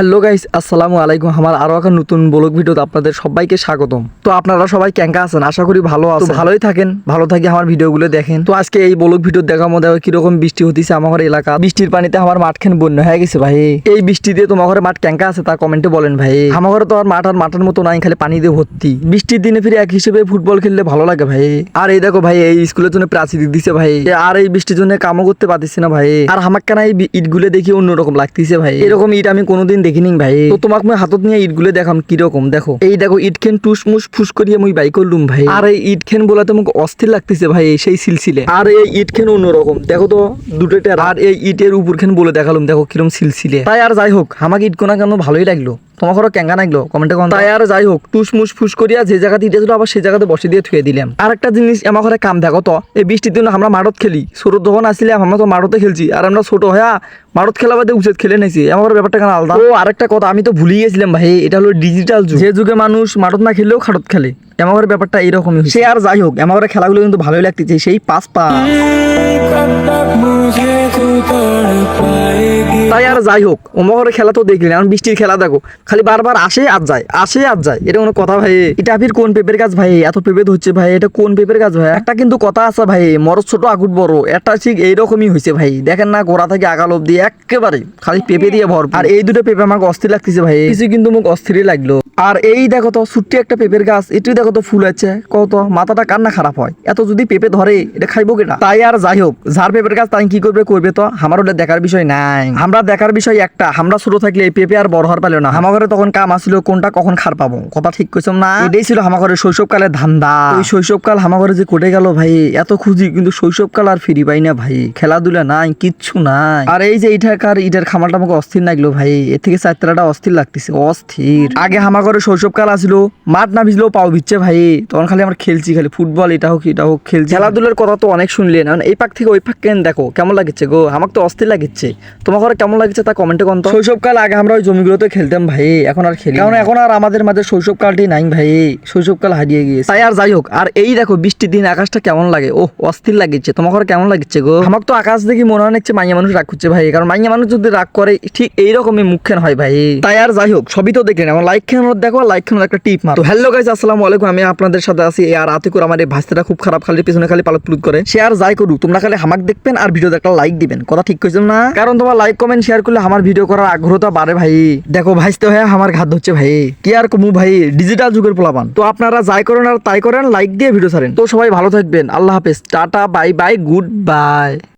Hello guys আসসালামু আলাইকুম। আমার আরও একটা নতুন ব্লগ ভিডিওতে আপনাদের সবাইকে স্বাগতম। তো আপনারা সবাই ক্যাঙ্কা আছেন? আশা করি ভালো আছেন। ভালোই থাকেন। ভালো থাকি আমার ভিডিওগুলো দেখেন। তো আজকে এই ব্লগ ভিডিও দেখার মধ্যে কীরকম বৃষ্টি হতেছে আমার এলাকা। বৃষ্টির পানিতে আমার মাঠ খেন বন্যা হয়ে গেছে ভাই। এই বৃষ্টি দিয়ে তোমার ঘরে মাঠ ক্যাঙ্কা আছে তা কমেন্টে বলেন ভাই। আমার ঘরে তো আর মাঠ আর মাঠের মতো নাই খালি পানি দিয়ে ভর্তি। বৃষ্টির দিনে ফিরে এক হিসেবে ফুটবল খেললে ভালো লাগে ভাই। আর এই দেখো ভাই এই স্কুলের জন্য প্রাচীর দিছে ভাই। আর এই বৃষ্টির জন্য কামও করতে পারতেছি না ভাই। আর আমার কেন এই ইটগুলো দেখি অন্যরকম লাগতেছে ভাই। এরকম ইট আমি কোনোদিন দেখিনি ভাই। তো তোমাক মই হাতত নিয়ে ইট গুলে দেখাম কীরকম দেখো। এই দেখো ইট খেন টুস মুস ফুস করিয়ে মুই বাই করলুম ভাই। আর এই ইট খেন বলাতে মোক অস্থির লাগতেছে ভাই সেই সিলসিলে। আর এই ইট খেন অন্যরকম। দেখো তো দুটো টেরা। আর এই ইটের উপর খেন বলে দেখালুম দেখো কিরম সিলসিলে। তাই আর যাই হোক আমাকে ইট কোনা কেন ভালোই লাগল? তোমার ঘরে ক্যাঙ্গা নাগলো কমেন্টে কম তাই আর যাই হোক টুস মুস ফুস করিয়া যে জায়গাতে ইটা ছিল আবার সেই জায়গাতে বসে দিয়ে থুয়ে দিলাম। আর একটা জিনিস আমার ঘরে কাম দেখো তো। এই বৃষ্টির দিন আমরা মাঠত খেলি। ছোট যখন আসলে আমরা তো মাঠতে খেলছি। আর আমরা ছোট হয়া মাঠত খেলা বাদে উচিত খেলে নিয়েছি আমার ব্যাপারটা কেন আলাদা? ও আরেকটা কথা আমি তো ভুলিয়ে গেছিলাম ভাই এটা হলো ডিজিটাল যুগ। যে যুগে মানুষ মাঠত না খেললেও খাটত খেলে। আমার ঘরে ব্যাপারটা এইরকমই সে আর যাই হোক আমার ঘরে খেলাগুলো কিন্তু ভালোই লাগতেছে সেই পাঁচ পা তাই আর যাই হোক ওমগরের খেলা তো দেখলেন এখন বৃষ্টির খেলা দেখো। খালি বারবার আসে আর যায়, আসে আর যায়, এটা কোনো কথা ভাই। এটা আপির কোন পেপের গাছ ভাই? এত পেপে হচ্ছে ভাই, এটা কোন পেপের গাছ ভাই? একটা কিন্তু কথা আছে ভাই মরদ ছোট, আগুট বড় একটা ঠিক এইরকমই হয়েছে ভাই। দেখেন না, গোড়া থেকে আগাল অব্দি একেবারে খালি পেপে দিয়ে ভর আর এই দুটো পেপে আমাকে অস্থির লাগতেছে ভাই। কিছু কিন্তু মুখ অস্থিরই লাগল। আর এই দেখো তো ছুট্টি একটা পেঁপের গাছ এটি দেখো তো ফুল আছে। কত মাথাটা কান্না খারাপ হয়? এত যদি পেঁপে ধরে, এটা খাইবো কেটা? তাই আর যাই হোক, যার পেঁপের গাছ তাই কি করবে করবে তো? আমার ওটা দেখার বিষয় নাই। আমরা দেখার বিষয় একটা, আমরা ছোট থাকলে এই পেঁপে আর বড় হওয়ার পাইলো না। আমার ঘরে তখন কাম আসছিল কোনটা কখন খার পাবো? কথা ঠিক কইছম না? এটাই ছিল আমার ঘরে শৈশবকালের ধান্দা। ওই শৈশবকাল আমার ঘরে যে কোটে গেল ভাই, এত খুঁজি কিন্তু শৈশবকাল আর ফিরি পাই না ভাই। খেলাধুলা নাই, কিচ্ছু নাই। আর এই যে ইটাকার ইটার খামারটা আমাকে অস্থির লাগল ভাই, এর থেকে চারটাটা অস্থির লাগতেছে, অস্থির। আগে আমার ঘরে শৈশবকাল আসলো মাঠ না ভিজলেও পাও ভিজছে ভাই। তখন খালি আমরা খেলছি খালি ফুটবল এটা হোক এটা হোক খেলছি। খেলাধুলার কথা তো অনেক শুনলেন। এখন এই পাক থেকে ওই পাক কেন দেখো কেমন লাগছে গো? আমাকে তো অস্থির লাগছে। তোমার ঘরে কেমন লাগছে তা কমেন্টে কন তো। শৈশবকাল আগে আমরা ওই জমিগুলোতে খেলতাম ভাই এখন আর খেলি না। কারণ এখন আর আমাদের মাঝে শৈশবকালটি নাই ভাই শৈশবকাল হারিয়ে গিয়েছে। তাই আর যাই হোক আর এই দেখো বৃষ্টির দিন আকাশটা কেমন লাগে? ও অস্থির লাগছে। তোমার ঘরে কেমন লাগছে গো? আমাকে তো আকাশ দেখি মনে হয় হচ্ছে মাইয়া মানুষ রাগ করছে ভাই কারণ মাইয়া মানুষ যদি রাগ করে ঠিক এইরকমই মুখখান হয় ভাই। তাই আর যাই হোক সবই তো দেখলেন। এখন লাইক খানোর দেখো লাইক খানোর একটা টিপ মার। হ্যালো গাইজ আসসালামু আলাইকুম। আমি আপনাদের সাথে আছি আর আতিকুর। আমার এই ভাস্তাটা খুব খারাপ, খালি পিছনে খালি পালত পুলুত করে। শেয়ার যাই করুক, তোমরা খালি হামাক দেখবেন আর ভিডিওতে একটা লাইক দিবেন। কথা ঠিক কইছেন না? কারণ তোমার লাইক কমেন্ট শেয়ার করলে আমার ভিডিও করার আগ্রহটা বাড়ে ভাই। দেখো, ভাইস্তে হয়ে আমার ঘাত হচ্ছে ভাই। কি আর কমু ভাই ডিজিটাল যুগের পোলাপান। তো আপনারা যাই করেন আর তাই করেন লাইক দিয়ে ভিডিও ছাড়েন। তো সবাই ভালো থাকবেন। আল্লাহ হাফেজ। Tata bye bye goodbye